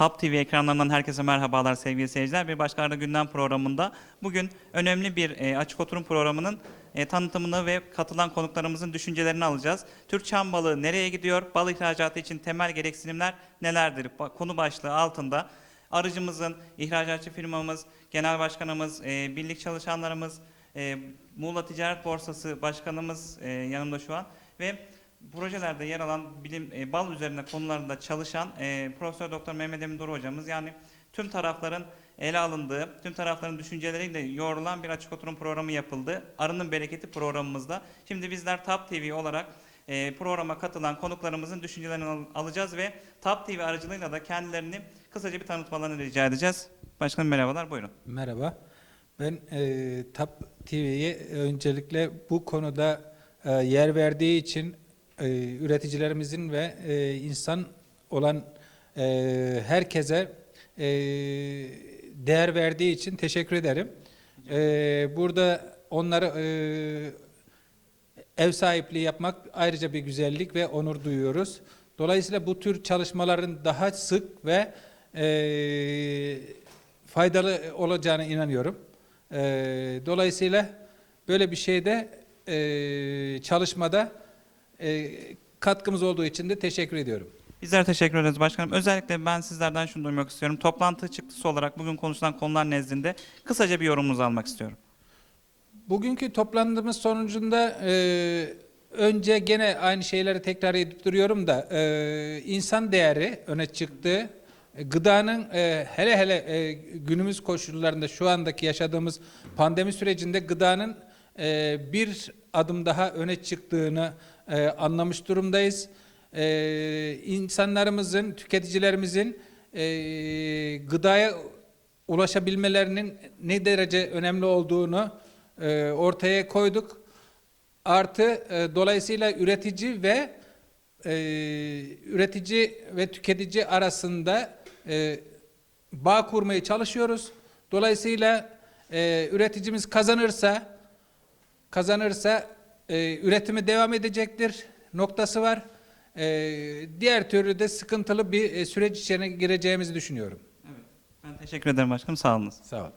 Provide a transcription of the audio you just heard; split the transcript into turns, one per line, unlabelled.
TAP TV ekranlarından herkese merhabalar sevgili seyirciler. Bir başka Arada Gündem programında bugün önemli bir e, açık oturum programının e, tanıtımını ve katılan konuklarımızın düşüncelerini alacağız. Türk çam balığı nereye gidiyor? Bal ihracatı için temel gereksinimler nelerdir? Konu başlığı altında arıcımızın, ihracatçı firmamız, genel başkanımız, e, birlik çalışanlarımız, e, Muğla Ticaret Borsası Başkanımız e, yanımda şu an ve projelerde yer alan bilim e, bal üzerine konularında çalışan e, Profesör Doktor Mehmet Emin Doğru hocamız yani tüm tarafların ele alındığı, tüm tarafların düşünceleriyle yoğrulan bir açık oturum programı yapıldı. Arının Bereketi programımızda. Şimdi bizler TAP TV olarak e, programa katılan konuklarımızın düşüncelerini al- alacağız ve TAP TV aracılığıyla da kendilerini kısaca bir tanıtmalarını rica edeceğiz. Başkanım merhabalar, buyurun.
Merhaba. Ben e, TAP TV'ye öncelikle bu konuda e, yer verdiği için e, üreticilerimizin ve e, insan olan e, herkese e, değer verdiği için teşekkür ederim. E, burada onları e, ev sahipliği yapmak ayrıca bir güzellik ve onur duyuyoruz. Dolayısıyla bu tür çalışmaların daha sık ve e, faydalı olacağına inanıyorum. E, dolayısıyla böyle bir şeyde e, çalışmada e, katkımız olduğu için de teşekkür ediyorum.
Bizler teşekkür ederiz başkanım. Özellikle ben sizlerden şunu duymak istiyorum. Toplantı çıktısı olarak bugün konuşulan konular nezdinde kısaca bir yorumunuzu almak istiyorum.
Bugünkü toplantımız sonucunda e, önce gene aynı şeyleri tekrar edip duruyorum da e, insan değeri öne çıktı. E, Gıdanın e, hele hele e, günümüz koşullarında şu andaki yaşadığımız pandemi sürecinde gıdanın e, bir adım daha öne çıktığını e, anlamış durumdayız. E, insanlarımızın, tüketicilerimizin e, gıdaya ulaşabilmelerinin ne derece önemli olduğunu e, ortaya koyduk. Artı e, dolayısıyla üretici ve e, üretici ve tüketici arasında e, bağ kurmaya çalışıyoruz. Dolayısıyla e, üreticimiz kazanırsa kazanırsa e, üretimi devam edecektir noktası var. E, diğer türlü de sıkıntılı bir e, süreç içine gireceğimizi düşünüyorum.
Ben teşekkür ederim başkanım. Sağ olun.
Sağ olun.